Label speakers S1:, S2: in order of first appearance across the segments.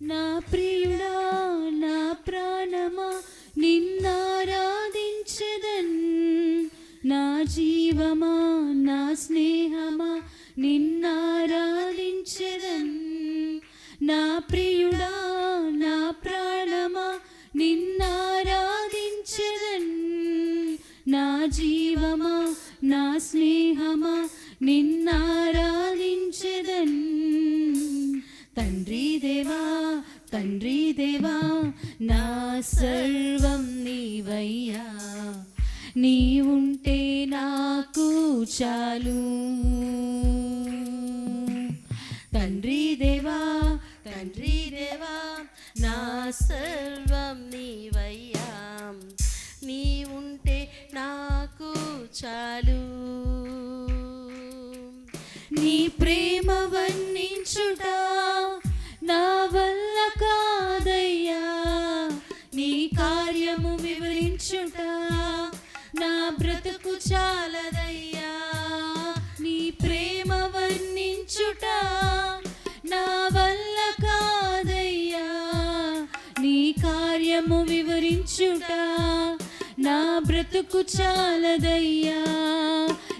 S1: నా ప్రియ తండ్రి దేవా తండ్రి దేవా నా సర్వం నీవయ్యా. నీ ఉంటే నాకు చాలు. వివరించుట నా బ్రతుకు చాలదయ్యా.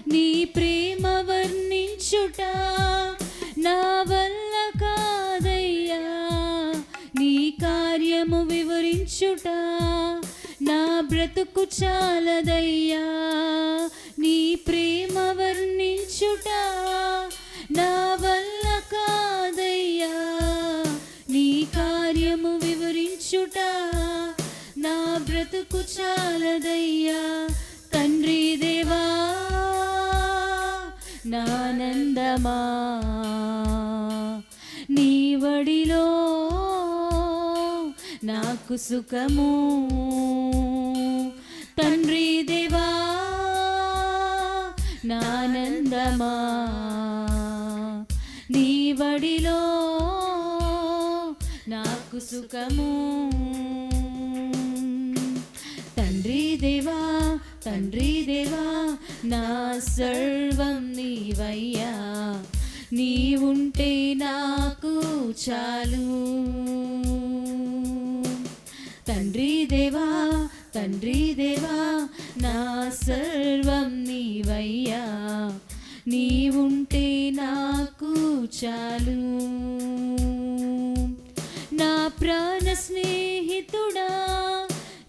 S1: నీ ప్రేమ వర్ణించుట నా వల్ల కాదయ్యా. నీ కార్యము వివరించుట నా బ్రతుకు చాలదయ్యా. నీ ప్రేమ వర్ణించుట బ్రతుకు చాలదయ్యా. తండ్రి దేవా నానందమా నీ వడిలో నాకు సుఖము. తండ్రి దేవా నానందమా నీ వడిలో నాకు సుఖము. దేవా తండ్రి దేవా నా సర్వం నీవయ్యా. నీ ఉంటే నాకు చాలు. తండ్రి దేవా తండ్రి దేవా నా సర్వం నీవయ్యా. నీ ఉంటే నాకు చాలు. నా ప్రాణ స్నేహితుడా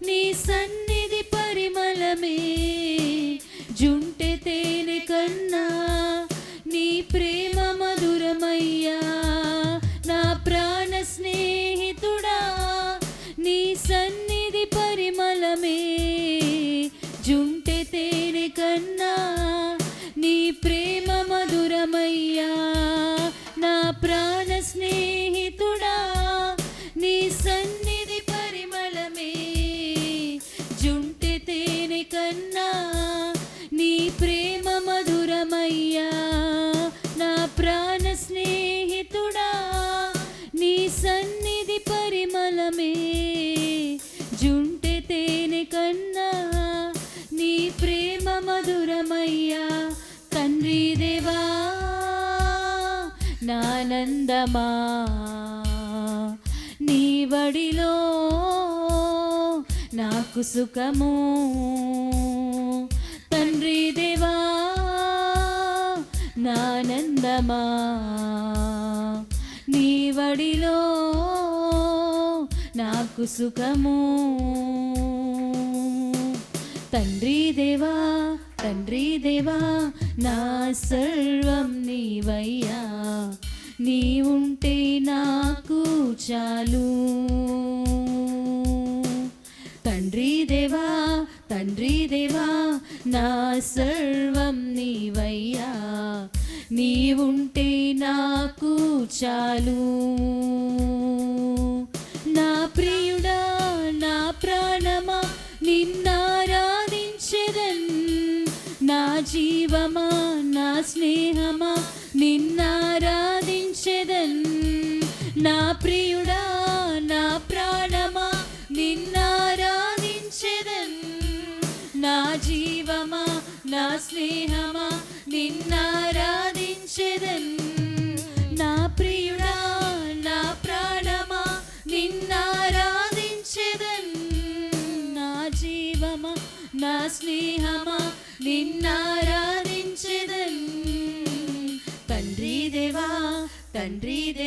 S1: నీ సన్నిధి కన్నా నీ ప్రేమ మధురమయ్యా నా ప్రాణ స్నేహితుడా నీ సన్నిధి పరిమళమే. జుంటె తేనె కన్నా నీ ప్రేమ మధురమయ్యా తండ్రి దేవా నానందమా. నీ వడిలో నాకు సుఖము నానందమా నీ వడిలో నాకు సుఖము. తండ్రి దేవా తండ్రి దేవా నా సర్వం నీవయ్యా. నీ ఉంటే నాకు చాలు. తండ్రి దేవా తండ్రి దేవా నా సర్వం నీవయ్యా. నీ నాకు చాలు. నా ప్రియుడా నా ప్రాణమా నిన్నారాధించెదన్. నా జీవమా నా స్నేహ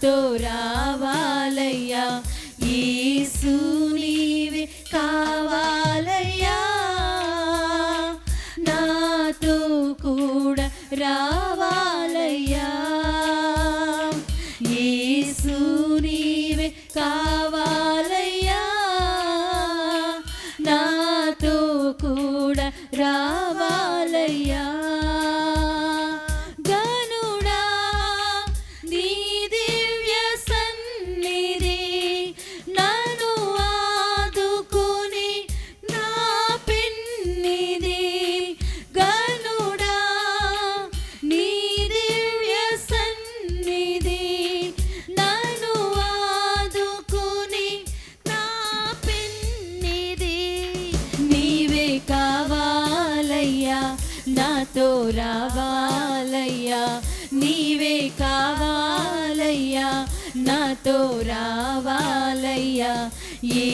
S1: మాతో రావాలయ్యా. యేసు నీవే కావాలయ్యా. నాతో కూడా రావాలయ్యా. యేసు నీవే కా నీవే కావాలయ్యా నాతో రావాలయ్యా. ఏ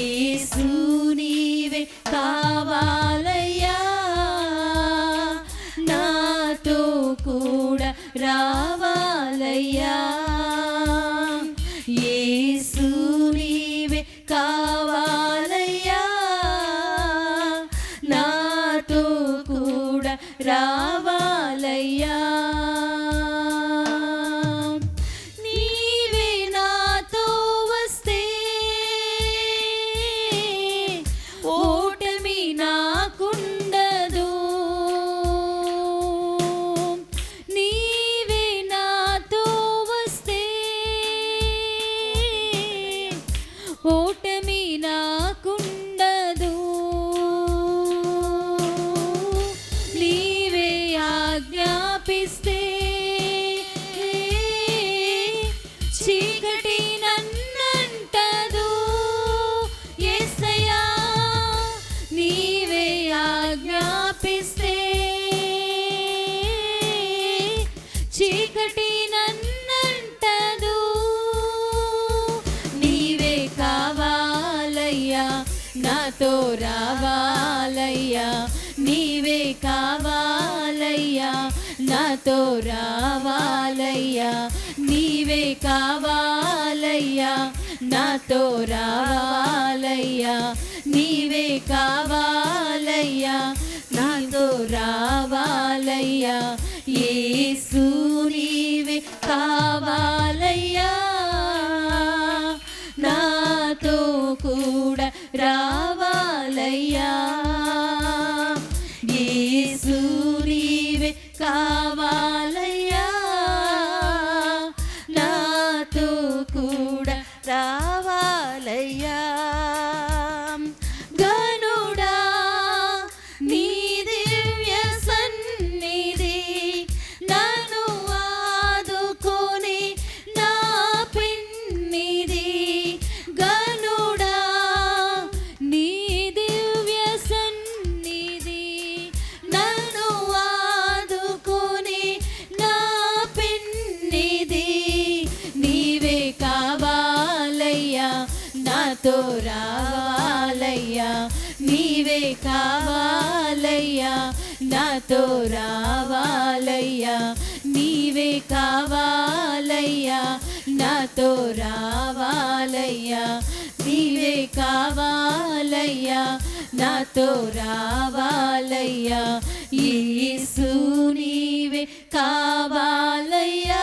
S2: నాతో రావాలయ్యా.
S1: నీవే కావాలయ్యా. నాతో రావాలయ్యా. నీవే కావాలయ్యా. నాతో రావాలయ్యా. నీవే కావాలయ్యా. నాతో రావాలయ్యా. యేసు నీవే కావాలయ్యా. నాతో కూడా రా కావాలయ్యా నాతో రావాలయ్యా నీవే కావాలయ్యా నాతో రావాలయ్యా నీవే కావాలయ్యా నాతో రావాలయ్యా ఈ నీవే కావాలయ్యా.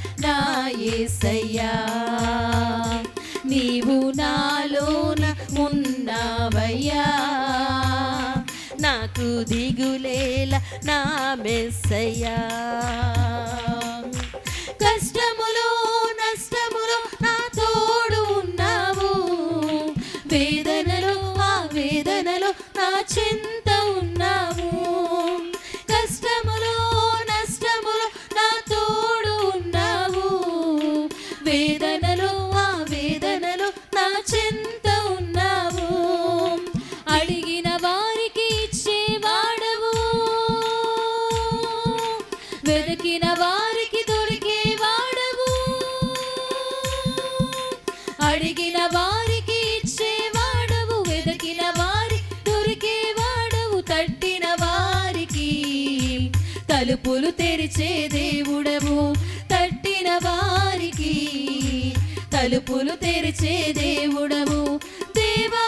S1: నా ఏసయ్యా నీవు నాలోన ఉన్నావయ్యా.
S2: నాకు దిగులేల నా మెస్సయ్యా.
S1: కష్టములో నష్టములో నా తోడు ఉన్నావు. వేదనలో ఆ వేదనలో నా చింత తెరిచే దేవుడవు. దేవా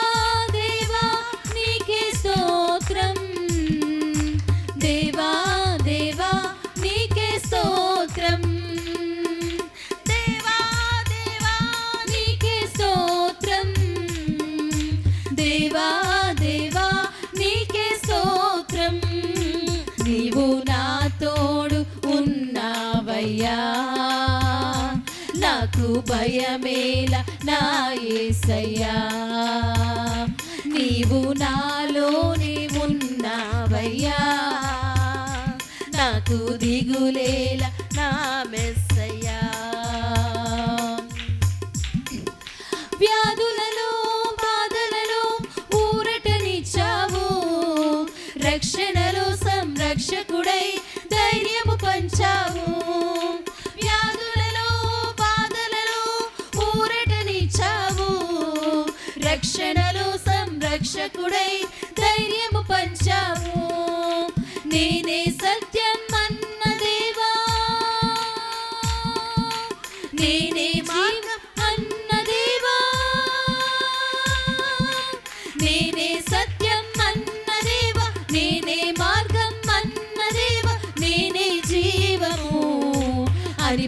S1: దిగులేల
S2: నా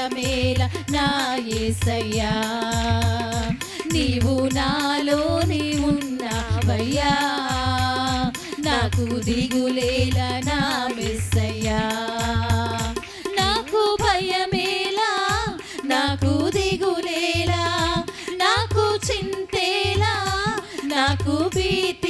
S1: భయమేల నా ఏసయ్యా. నీవు నాలో నీవున్నావయ్యా నాకు దిగులేల నా మెస్సయ్యా. నాకు భయమేలా నాకు దిగులేలా నాకు చింతేలా నాకు భీతి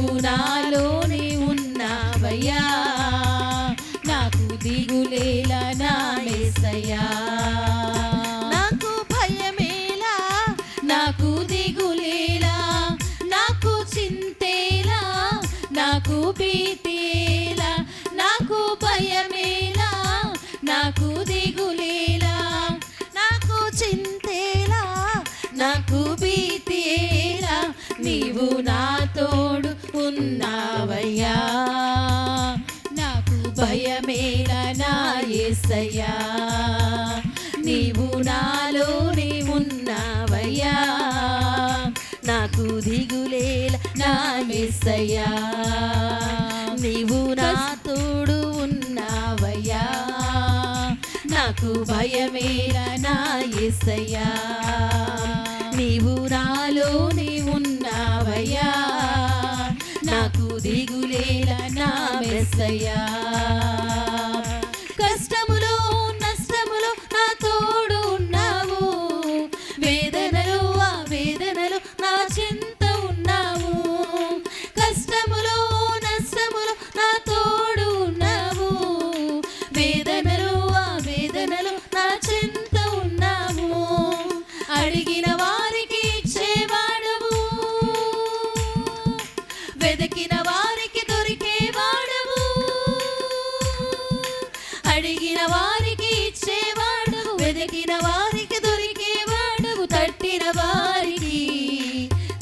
S1: నీవు నాలోనే ఉన్నావయ్యా. నాకు దిగులేలా నా యేసయ్యా యేసయ్యా నీవు నాలో ఉన్నావయ్యా
S2: నాకు దిగులేల
S1: నా మిస్సయ్యా.
S2: నీవు నా తోడు
S1: ఉన్నావయ్యా. నాకు భయమేల నా ఎస్సయ్యా నీవు నాలో ఉన్నావయ్యా నాకు దిగులేల నా మెస్సయ్యా. వెదకిన వారికి దొరికేవాడవు తట్టిన వారికి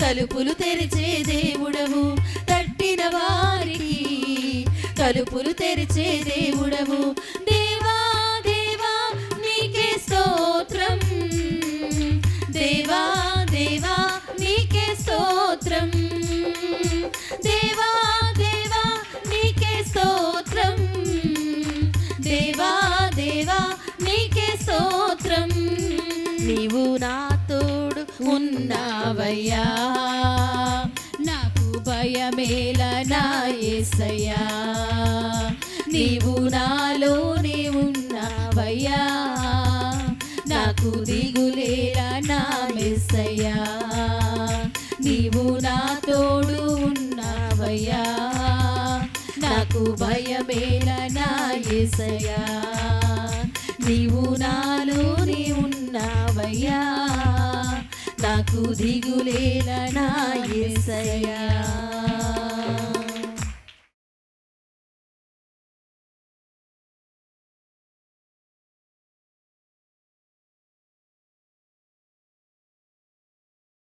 S1: తలుపులు తెరిచే దేవుడవు. తట్టిన వారికి తలుపులు తెరిచే దేవుడవు. యేసయ్యా నీవు నాలోనే ఉన్నావయ్యా. నాకు దిగులేరా నా మెస్సయ్యా. నీవు నా తోడు ఉన్నావయ్యా. నాకు భయమేరా నా ఎసయ్యా నీవు నాలోనే ఉన్నావయ్యా. నాకు దిగులేరా నా ఎసయ్యా